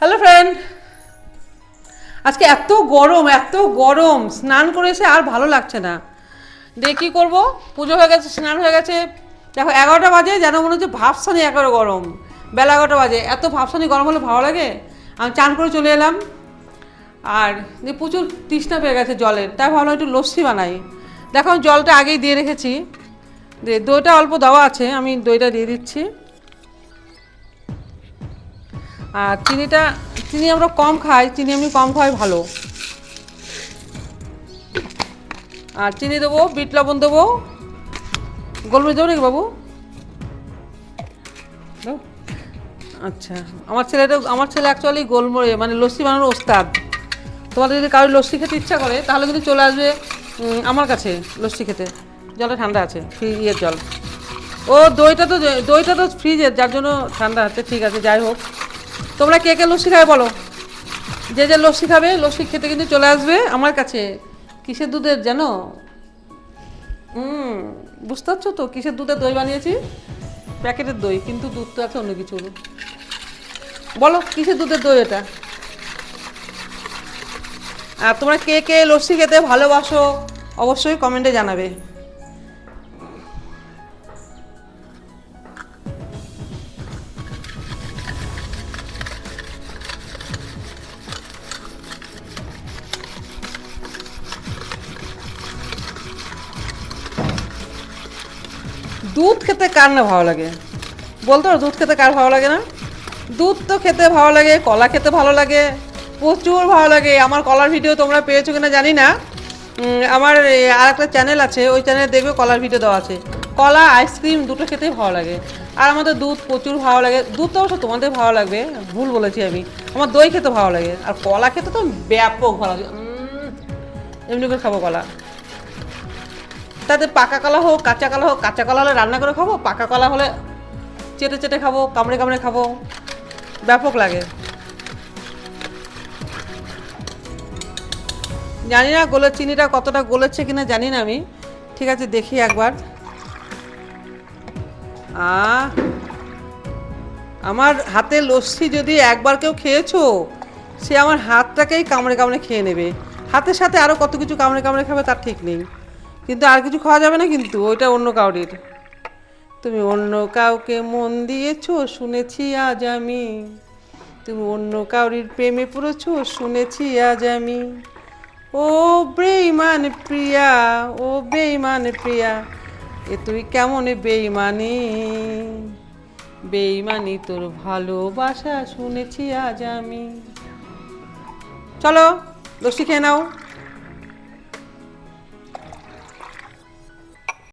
Hello friend আজকে এত গরম এত গরম। স্নান করে এসে আর ভালো লাগছে না। দিয়ে কী করব? পুজো হয়ে গেছে, স্নান হয়ে গেছে। দেখো, এগারোটা বাজে, যেন মনে হচ্ছে ভাবসানি এগারো গরম। বেলা এগারোটা বাজে। এত ভাবসানি গরম হলে ভালো লাগে? আমি চান করে চলে এলাম। আর দিয়ে প্রচুর তৃষ্ণা পেয়ে গেছে জলের তাই ভাবলাম একটু লস্যি বানাই। দেখো জলটা আগেই দিয়ে রেখেছি। দিয়ে দইটা অল্প দেওয়া আছে, আমি দইটা দিয়ে দিচ্ছি। আর চিনিটা, চিনি আমরা কম খাই, চিনি আমি কম খাই ভালো। আর চিনি দেবো, বিট লবণ দেবো। গোলমরিচ দেবো নাকি বাবু? আচ্ছা আমার ছেলেটা, আমার ছেলে অ্যাকচুয়ালি গোলমরিচ মানে লস্যি বানানোর ওস্তাদ। তোমাদের যদি কারোর লস্যি খেতে ইচ্ছা করে, তাহলে কিন্তু চলে আসবে আমার কাছে লস্যি খেতে। জলটা ঠান্ডা আছে, ফ্রিজের জল। ও দইটা তো দইটা তো ফ্রিজের, যার জন্য ঠান্ডা আছে, ঠিক আছে, যাই হোক। তোমরা কে কে লস্যি খাবে বলো? যে যে লস্যি খাবে, লস্যি খেতে কিন্তু চলে আসবে আমার কাছে। কিসের দুধের জানো? হুম বুঝতে পারছ তো? কিসের দুধের দই বানিয়েছি? প্যাকেটের দই, কিন্তু দুধ তো আছে অন্য কিছু। বলো, কিসের দুধের দই এটা? আর তোমরা কে কে লস্যি খেতে ভালোবাসো, অবশ্যই কমেন্টে জানাবে। দুধ খেতে কার না ভালো লাগে? বলতো দুধ খেতে কার ভালো লাগে না? দুধ তো খেতে ভালো লাগে, কলা খেতে ভালো লাগে, প্রচুর ভালো লাগে। আমার কলার ভিডিও তোমরা পেয়েছ কিনা জানি না। আমার আর একটা চ্যানেল আছে, ওই চ্যানেলে দেখবে কলার ভিডিও দেওয়া আছে। কলা আইসক্রিম দুটো খেতেই ভালো লাগে। আর আমাদের দুধ প্রচুর ভালো লাগে। দুধ তো অবশ্য তোমাদের ভালো লাগবে, ভুল বলেছি আমি। আমার দই খেতে ভালো লাগে। আর কলা খেতে তো ব্যাপক ভালো লাগে। এমনি করে খাব কলা। তাতে পাকা কলা হোক, কাঁচা কলা হোক, কাঁচা কলা হলে রান্না করে খাব, পাকা কলা হলে চেটে চেটে খাব, কামড়ে কামড়ে খাব। ব্যাপক লাগে। জানি না গোলের চিনিটা কতটা গলেছে কিনা, জানি না আমি। ঠিক আছে, দেখি একবার। আমার হাতে লস্যি যদি একবার কেউ খেয়েছো, সে আমার হাতটাকেই কামড়ে কামড়ে খেয়ে নেবে। হাতের সাথে আরও কত কিছু কামড়ে কামড়ে খাবে তার ঠিক নেই। কিন্তু আর কিছু খাওয়া যাবে না কিন্তু, ওইটা অন্য কাউরির। তুমি অন্য কাউকে মন দিয়েছ, শুনেছি আজ আমি। তুমি অন্য কাউরির প্রেমে পড়েছো, শুনেছি আজ আমি। ও বেইমান প্রিয়া, ও বেইমান প্রিয়া, এ তুই কেমন বেইমানি বেইমানি তোর ভালোবাসা, শুনেছি আজ আমি। চলো, লস্যি খেয়ে নাও।